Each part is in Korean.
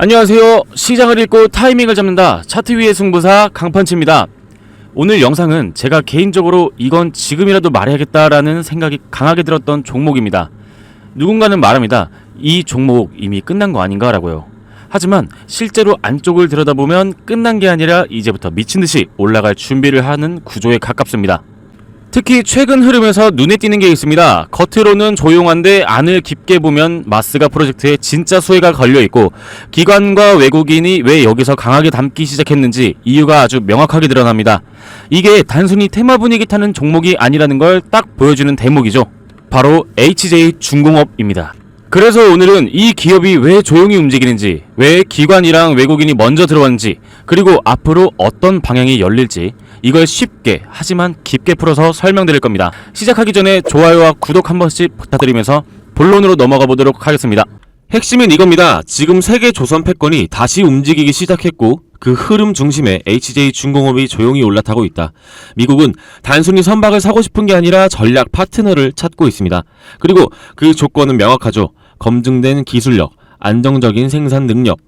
안녕하세요. 시장을 읽고 타이밍을 잡는다. 차트 위의 승부사 강펀치입니다. 오늘 영상은 제가 개인적으로 이건 지금이라도 말해야겠다라는 생각이 강하게 들었던 종목입니다. 누군가는 말합니다. 이 종목 이미 끝난 거 아닌가라고요. 하지만 실제로 안쪽을 들여다보면 끝난 게 아니라 이제부터 미친 듯이 올라갈 준비를 하는 구조에 가깝습니다. 특히 최근 흐름에서 눈에 띄는 게 있습니다. 겉으로는 조용한데 안을 깊게 보면 마스가 프로젝트에 진짜 수혜가 걸려 있고 기관과 외국인이 왜 여기서 강하게 담기 시작했는지 이유가 아주 명확하게 드러납니다. 이게 단순히 테마 분위기 타는 종목이 아니라는 걸 딱 보여주는 대목이죠. 바로 HJ 중공업입니다. 그래서 오늘은 이 기업이 왜 조용히 움직이는지, 왜 기관이랑 외국인이 먼저 들어왔는지, 그리고 앞으로 어떤 방향이 열릴지 이걸 쉽게 하지만 깊게 풀어서 설명드릴 겁니다. 시작하기 전에 좋아요와 구독 한 번씩 부탁드리면서 본론으로 넘어가 보도록 하겠습니다. 핵심은 이겁니다. 지금 세계 조선 패권이 다시 움직이기 시작했고 그 흐름 중심에 HJ 중공업이 조용히 올라타고 있다. 미국은 단순히 선박을 사고 싶은 게 아니라 전략 파트너를 찾고 있습니다. 그리고 그 조건은 명확하죠. 검증된 기술력, 안정적인 생산 능력,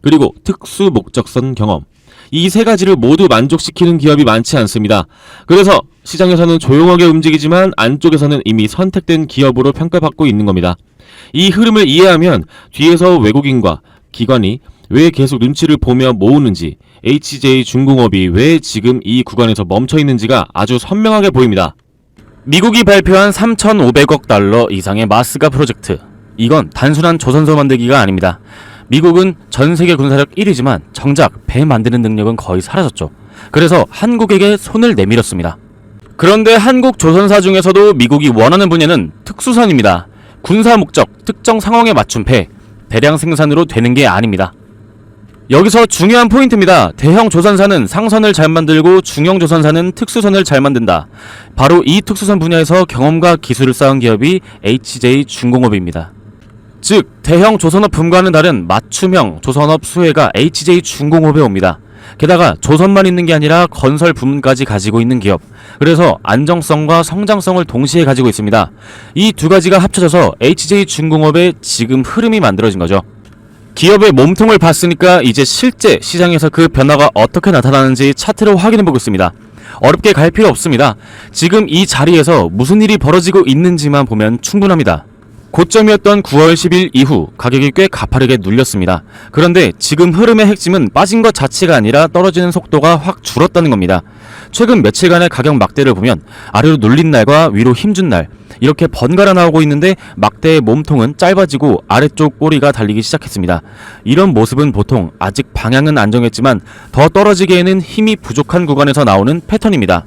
그리고 특수 목적선 경험. 이 세 가지를 모두 만족시키는 기업이 많지 않습니다. 그래서 시장에서는 조용하게 움직이지만 안쪽에서는 이미 선택된 기업으로 평가받고 있는 겁니다. 이 흐름을 이해하면 뒤에서 외국인과 기관이 왜 계속 눈치를 보며 모으는지, HJ 중공업이 왜 지금 이 구간에서 멈춰 있는지가 아주 선명하게 보입니다. 미국이 발표한 3,500억 달러 이상의 마스가 프로젝트. 이건 단순한 조선소 만들기가 아닙니다. 미국은 전 세계 군사력 1위지만 정작 배 만드는 능력은 거의 사라졌죠. 그래서 한국에게 손을 내밀었습니다. 그런데 한국 조선사 중에서도 미국이 원하는 분야는 특수선입니다. 군사 목적, 특정 상황에 맞춘 배, 대량 생산으로 되는 게 아닙니다. 여기서 중요한 포인트입니다. 대형 조선사는 상선을 잘 만들고 중형 조선사는 특수선을 잘 만든다. 바로 이 특수선 분야에서 경험과 기술을 쌓은 기업이 HJ 중공업입니다. 즉 대형 조선업 붐과는 다른 맞춤형 조선업 수혜가 HJ 중공업에 옵니다. 게다가 조선만 있는 게 아니라 건설 부문까지 가지고 있는 기업. 그래서 안정성과 성장성을 동시에 가지고 있습니다. 이 두 가지가 합쳐져서 HJ 중공업의 지금 흐름이 만들어진 거죠. 기업의 몸통을 봤으니까 이제 실제 시장에서 그 변화가 어떻게 나타나는지 차트로 확인해 보겠습니다. 어렵게 갈 필요 없습니다. 지금 이 자리에서 무슨 일이 벌어지고 있는지만 보면 충분합니다. 고점이었던 9월 10일 이후 가격이 꽤 가파르게 눌렸습니다. 그런데 지금 흐름의 핵심은 빠진 것 자체가 아니라 떨어지는 속도가 확 줄었다는 겁니다. 최근 며칠간의 가격 막대를 보면 아래로 눌린 날과 위로 힘준 날 이렇게 번갈아 나오고 있는데 막대의 몸통은 짧아지고 아래쪽 꼬리가 달리기 시작했습니다. 이런 모습은 보통 아직 방향은 안정했지만 더 떨어지기에는 힘이 부족한 구간에서 나오는 패턴입니다.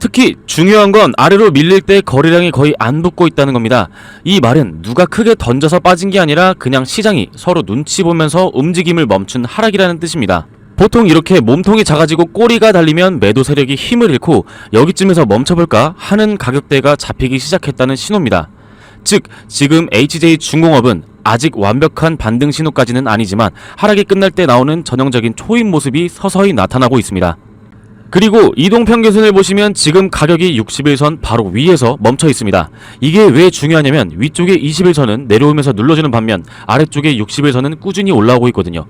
특히 중요한 건 아래로 밀릴 때 거래량이 거의 안 붙고 있다는 겁니다. 이 말은 누가 크게 던져서 빠진 게 아니라 그냥 시장이 서로 눈치 보면서 움직임을 멈춘 하락이라는 뜻입니다. 보통 이렇게 몸통이 작아지고 꼬리가 달리면 매도 세력이 힘을 잃고 여기쯤에서 멈춰볼까 하는 가격대가 잡히기 시작했다는 신호입니다. 즉 지금 HJ 중공업은 아직 완벽한 반등 신호까지는 아니지만 하락이 끝날 때 나오는 전형적인 초임 모습이 서서히 나타나고 있습니다. 그리고 이동평균선을 보시면 지금 가격이 60일선 바로 위에서 멈춰 있습니다. 이게 왜 중요하냐면 위쪽에 20일선은 내려오면서 눌러주는 반면 아래쪽에 60일선은 꾸준히 올라오고 있거든요.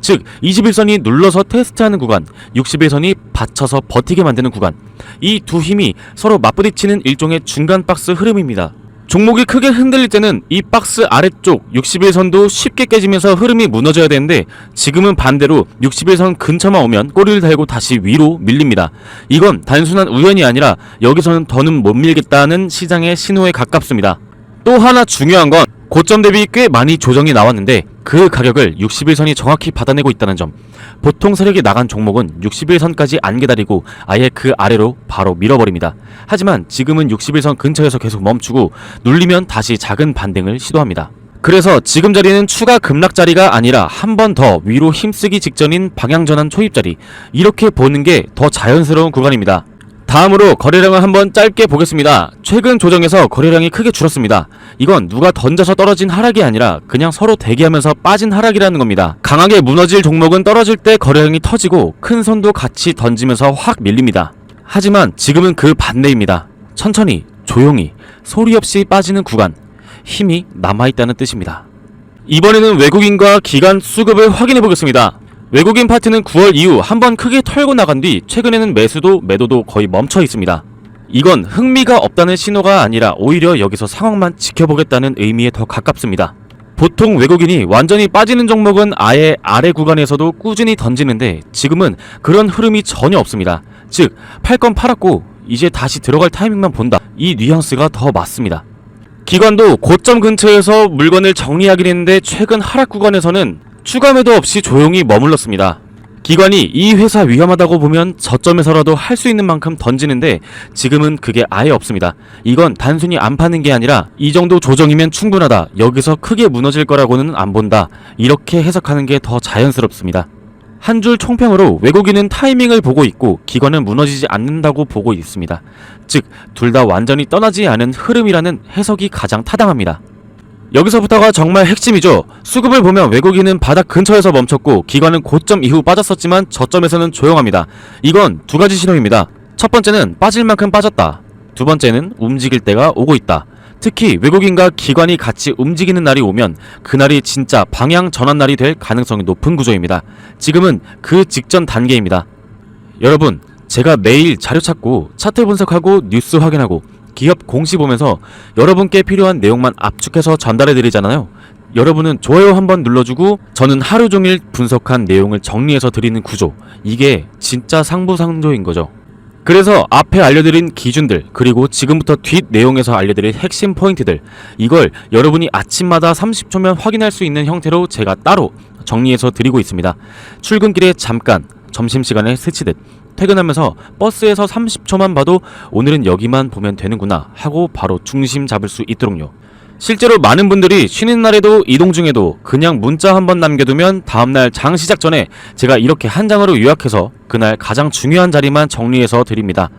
즉 21선이 눌러서 테스트하는 구간, 61선이 받쳐서 버티게 만드는 구간. 이 두 힘이 서로 맞부딪히는 일종의 중간 박스 흐름입니다. 종목이 크게 흔들릴 때는 이 박스 아래쪽 61선도 쉽게 깨지면서 흐름이 무너져야 되는데 지금은 반대로 61선 근처만 오면 꼬리를 달고 다시 위로 밀립니다. 이건 단순한 우연이 아니라 여기서는 더는 못 밀겠다는 시장의 신호에 가깝습니다. 또 하나 중요한 건 고점 대비 꽤 많이 조정이 나왔는데 그 가격을 61선이 정확히 받아내고 있다는 점. 보통 세력이 나간 종목은 61선까지 안 기다리고 아예 그 아래로 바로 밀어버립니다. 하지만 지금은 61선 근처에서 계속 멈추고 눌리면 다시 작은 반등을 시도합니다. 그래서 지금 자리는 추가 급락 자리가 아니라 한 번 더 위로 힘쓰기 직전인 방향 전환 초입 자리. 이렇게 보는 게 더 자연스러운 구간입니다. 다음으로 거래량을 한번 짧게 보겠습니다. 최근 조정에서 거래량이 크게 줄었습니다. 이건 누가 던져서 떨어진 하락이 아니라 그냥 서로 대기하면서 빠진 하락이라는 겁니다. 강하게 무너질 종목은 떨어질 때 거래량이 터지고 큰 손도 같이 던지면서 확 밀립니다. 하지만 지금은 그 반대입니다. 천천히, 조용히, 소리 없이 빠지는 구간, 힘이 남아있다는 뜻입니다. 이번에는 외국인과 기관 수급을 확인해 보겠습니다. 외국인 파트는 9월 이후 한 번 크게 털고 나간 뒤 최근에는 매수도 매도도 거의 멈춰 있습니다. 이건 흥미가 없다는 신호가 아니라 오히려 여기서 상황만 지켜보겠다는 의미에 더 가깝습니다. 보통 외국인이 완전히 빠지는 종목은 아예 아래 구간에서도 꾸준히 던지는데 지금은 그런 흐름이 전혀 없습니다. 즉, 팔 건 팔았고 이제 다시 들어갈 타이밍만 본다. 이 뉘앙스가 더 맞습니다. 기관도 고점 근처에서 물건을 정리하긴 했는데 최근 하락 구간에서는 추가 매도 없이 조용히 머물렀습니다. 기관이 이 회사 위험하다고 보면 저점에서라도 할 수 있는 만큼 던지는데 지금은 그게 아예 없습니다. 이건 단순히 안 파는 게 아니라 이 정도 조정이면 충분하다. 여기서 크게 무너질 거라고는 안 본다. 이렇게 해석하는 게 더 자연스럽습니다. 한 줄 총평으로 외국인은 타이밍을 보고 있고 기관은 무너지지 않는다고 보고 있습니다. 즉, 둘 다 완전히 떠나지 않은 흐름이라는 해석이 가장 타당합니다. 여기서부터가 정말 핵심이죠. 수급을 보면 외국인은 바닥 근처에서 멈췄고 기관은 고점 이후 빠졌었지만 저점에서는 조용합니다. 이건 두 가지 신호입니다. 첫 번째는 빠질 만큼 빠졌다. 두 번째는 움직일 때가 오고 있다. 특히 외국인과 기관이 같이 움직이는 날이 오면 그날이 진짜 방향 전환 날이 될 가능성이 높은 구조입니다. 지금은 그 직전 단계입니다. 여러분, 제가 매일 자료 찾고 차트 분석하고 뉴스 확인하고 기업 공시 보면서 여러분께 필요한 내용만 압축해서 전달해 드리잖아요. 여러분은 좋아요 한번 눌러주고 저는 하루 종일 분석한 내용을 정리해서 드리는 구조. 이게 진짜 상부상조인 거죠. 그래서 앞에 알려드린 기준들 그리고 지금부터 뒷 내용에서 알려드릴 핵심 포인트들 이걸 여러분이 아침마다 30초면 확인할 수 있는 형태로 제가 따로 정리해서 드리고 있습니다. 출근길에 잠깐 점심시간에 스치듯 퇴근하면서 버스에서 30초만 봐도 오늘은 여기만 보면 되는구나 하고 바로 중심 잡을 수 있도록요. 실제로 많은 분들이 쉬는 날에도 이동 중에도 그냥 문자 한 번 남겨두면 다음날 장 시작 전에 제가 이렇게 한 장으로 요약해서 그날 가장 중요한 자리만 정리해서 드립니다.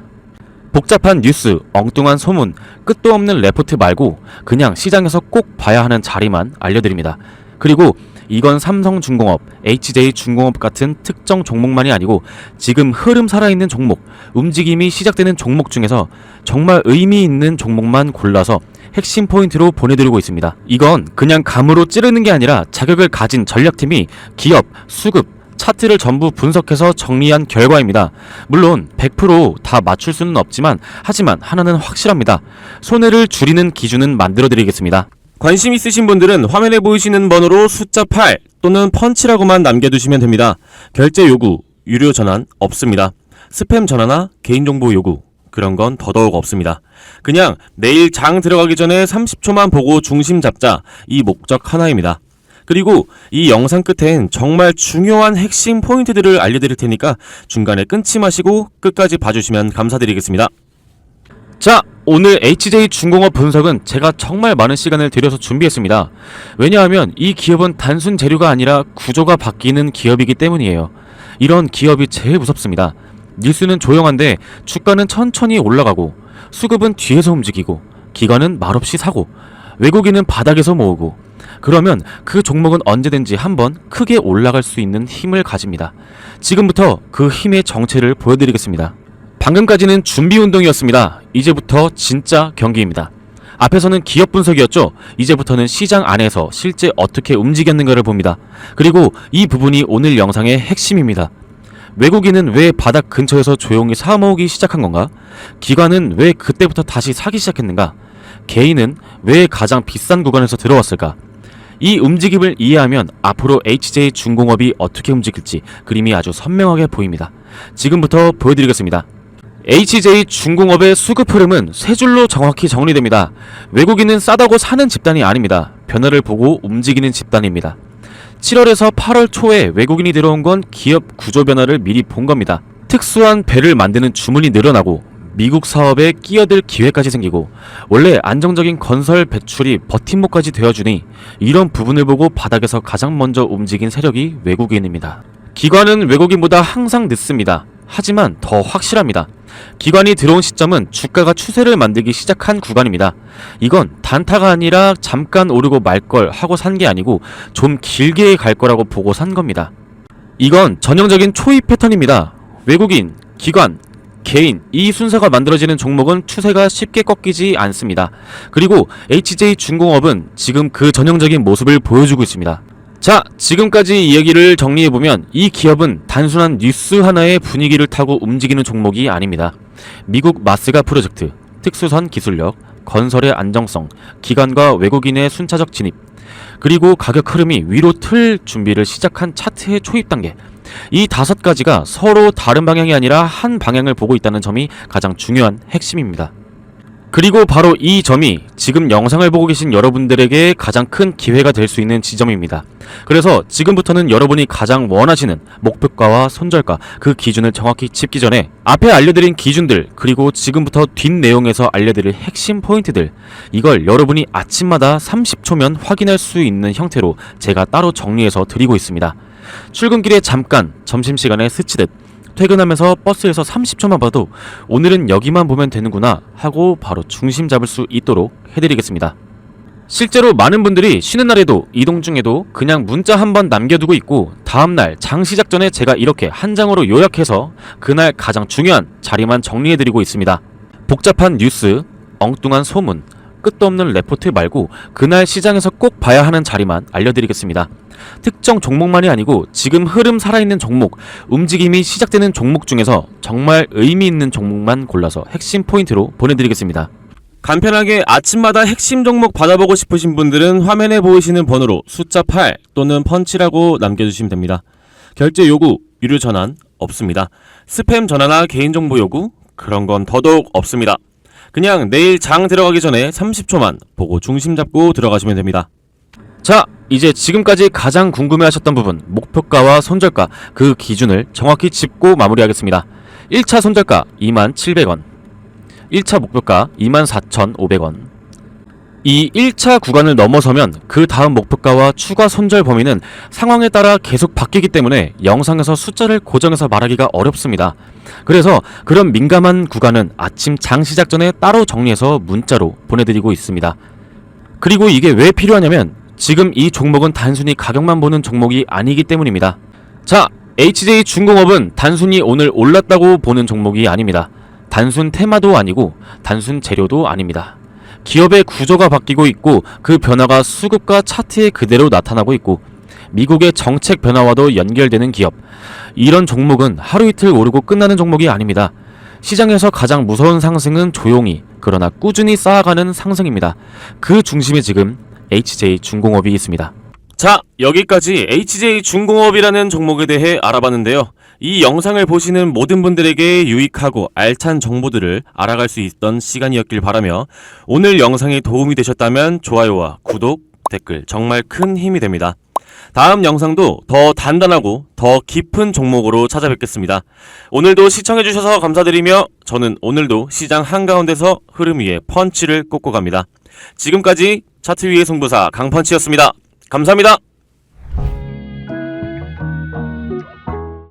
복잡한 뉴스, 엉뚱한 소문, 끝도 없는 레포트 말고 그냥 시장에서 꼭 봐야 하는 자리만 알려드립니다. 그리고 이건 삼성중공업, HJ중공업 같은 특정 종목만이 아니고 지금 흐름 살아있는 종목, 움직임이 시작되는 종목 중에서 정말 의미 있는 종목만 골라서 핵심 포인트로 보내드리고 있습니다. 이건 그냥 감으로 찌르는 게 아니라 자격을 가진 전략팀이 기업, 수급, 차트를 전부 분석해서 정리한 결과입니다. 물론 100%다 맞출 수는 없지만 하지만 하나는 확실합니다. 손해를 줄이는 기준은 만들어 드리겠습니다. 관심 있으신 분들은 화면에 보이시는 번호로 숫자 8 또는 펀치라고만 남겨두시면 됩니다. 결제 요구, 유료 전환 없습니다. 스팸 전화나 개인정보 요구 그런 건 더더욱 없습니다. 그냥 내일 장 들어가기 전에 30초만 보고 중심 잡자 이 목적 하나입니다. 그리고 이 영상 끝엔 정말 중요한 핵심 포인트들을 알려드릴 테니까 중간에 끊지 마시고 끝까지 봐주시면 감사드리겠습니다. 자, 오늘 HJ 중공업 분석은 제가 정말 많은 시간을 들여서 준비했습니다. 왜냐하면 이 기업은 단순 재료가 아니라 구조가 바뀌는 기업이기 때문이에요. 이런 기업이 제일 무섭습니다. 뉴스는 조용한데 주가는 천천히 올라가고 수급은 뒤에서 움직이고 기관은 말없이 사고 외국인은 바닥에서 모으고 그러면 그 종목은 언제든지 한번 크게 올라갈 수 있는 힘을 가집니다. 지금부터 그 힘의 정체를 보여드리겠습니다. 방금까지는 준비 운동이었습니다. 이제부터 진짜 경기입니다. 앞에서는 기업 분석이었죠. 이제부터는 시장 안에서 실제 어떻게 움직였는가를 봅니다. 그리고 이 부분이 오늘 영상의 핵심입니다. 외국인은 왜 바닥 근처에서 조용히 사 모으기 시작한 건가? 기관은 왜 그때부터 다시 사기 시작했는가? 개인은 왜 가장 비싼 구간에서 들어왔을까? 이 움직임을 이해하면 앞으로 HJ 중공업이 어떻게 움직일지 그림이 아주 선명하게 보입니다. 지금부터 보여드리겠습니다. HJ 중공업의 수급 흐름은 세 줄로 정확히 정리됩니다. 외국인은 싸다고 사는 집단이 아닙니다. 변화를 보고 움직이는 집단입니다. 7월에서 8월 초에 외국인이 들어온 건 기업 구조 변화를 미리 본 겁니다. 특수한 배를 만드는 주문이 늘어나고 미국 사업에 끼어들 기회까지 생기고 원래 안정적인 건설 배출이 버팀목까지 되어주니 이런 부분을 보고 바닥에서 가장 먼저 움직인 세력이 외국인입니다. 기관은 외국인보다 항상 늦습니다. 하지만 더 확실합니다. 기관이 들어온 시점은 주가가 추세를 만들기 시작한 구간입니다. 이건 단타가 아니라 잠깐 오르고 말 걸 하고 산 게 아니고 좀 길게 갈 거라고 보고 산 겁니다. 이건 전형적인 초입 패턴입니다. 외국인, 기관, 개인 이 순서가 만들어지는 종목은 추세가 쉽게 꺾이지 않습니다. 그리고 HJ 중공업은 지금 그 전형적인 모습을 보여주고 있습니다. 자, 지금까지 이야기를 정리해보면 이 기업은 단순한 뉴스 하나의 분위기를 타고 움직이는 종목이 아닙니다. 미국 마스가 프로젝트, 특수선 기술력, 건설의 안정성, 기관과 외국인의 순차적 진입, 그리고 가격 흐름이 위로 틀 준비를 시작한 차트의 초입 단계. 이 다섯 가지가 서로 다른 방향이 아니라 한 방향을 보고 있다는 점이 가장 중요한 핵심입니다. 그리고 바로 이 점이 지금 영상을 보고 계신 여러분들에게 가장 큰 기회가 될 수 있는 지점입니다. 그래서 지금부터는 여러분이 가장 원하시는 목표가와 손절가 그 기준을 정확히 짚기 전에 앞에 알려드린 기준들 그리고 지금부터 뒷 내용에서 알려드릴 핵심 포인트들 이걸 여러분이 아침마다 30초면 확인할 수 있는 형태로 제가 따로 정리해서 드리고 있습니다. 출근길에 잠깐 점심시간에 스치듯 퇴근하면서 버스에서 30초만 봐도 오늘은 여기만 보면 되는구나 하고 바로 중심 잡을 수 있도록 해드리겠습니다. 실제로 많은 분들이 쉬는 날에도 이동 중에도 그냥 문자 한 번 남겨두고 있고 다음날 장 시작 전에 제가 이렇게 한 장으로 요약해서 그날 가장 중요한 자리만 정리해드리고 있습니다. 복잡한 뉴스, 엉뚱한 소문, 끝도 없는 레포트 말고 그날 시장에서 꼭 봐야 하는 자리만 알려드리겠습니다. 특정 종목만이 아니고 지금 흐름 살아있는 종목, 움직임이 시작되는 종목 중에서 정말 의미 있는 종목만 골라서 핵심 포인트로 보내드리겠습니다. 간편하게 아침마다 핵심 종목 받아보고 싶으신 분들은 화면에 보이시는 번호로 숫자 8 또는 펀치라고 남겨주시면 됩니다. 결제 요구, 유료 전환 없습니다. 스팸 전화나 개인정보 요구 그런 건 더더욱 없습니다. 그냥 내일 장 들어가기 전에 30초만 보고 중심 잡고 들어가시면 됩니다. 자, 이제 지금까지 가장 궁금해하셨던 부분 목표가와 손절가 그 기준을 정확히 짚고 마무리하겠습니다. 1차 손절가 27,700원 1차 목표가 24,500원 이 1차 구간을 넘어서면 그 다음 목표가와 추가 손절 범위는 상황에 따라 계속 바뀌기 때문에 영상에서 숫자를 고정해서 말하기가 어렵습니다. 그래서 그런 민감한 구간은 아침 장 시작 전에 따로 정리해서 문자로 보내드리고 있습니다. 그리고 이게 왜 필요하냐면 지금 이 종목은 단순히 가격만 보는 종목이 아니기 때문입니다. 자, HJ 중공업은 단순히 오늘 올랐다고 보는 종목이 아닙니다. 단순 테마도 아니고 단순 재료도 아닙니다. 기업의 구조가 바뀌고 있고 그 변화가 수급과 차트에 그대로 나타나고 있고 미국의 정책 변화와도 연결되는 기업. 이런 종목은 하루 이틀 오르고 끝나는 종목이 아닙니다. 시장에서 가장 무서운 상승은 조용히 그러나 꾸준히 쌓아가는 상승입니다. 그 중심에 지금 HJ 중공업이 있습니다. 자, 여기까지 HJ 중공업이라는 종목에 대해 알아봤는데요. 이 영상을 보시는 모든 분들에게 유익하고 알찬 정보들을 알아갈 수 있던 시간이었길 바라며 오늘 영상이 도움이 되셨다면 좋아요와 구독, 댓글 정말 큰 힘이 됩니다. 다음 영상도 더 단단하고 더 깊은 종목으로 찾아뵙겠습니다. 오늘도 시청해주셔서 감사드리며 저는 오늘도 시장 한가운데서 흐름 위에 펀치를 꽂고 갑니다. 지금까지 차트 위의 승부사 강펀치였습니다. 감사합니다.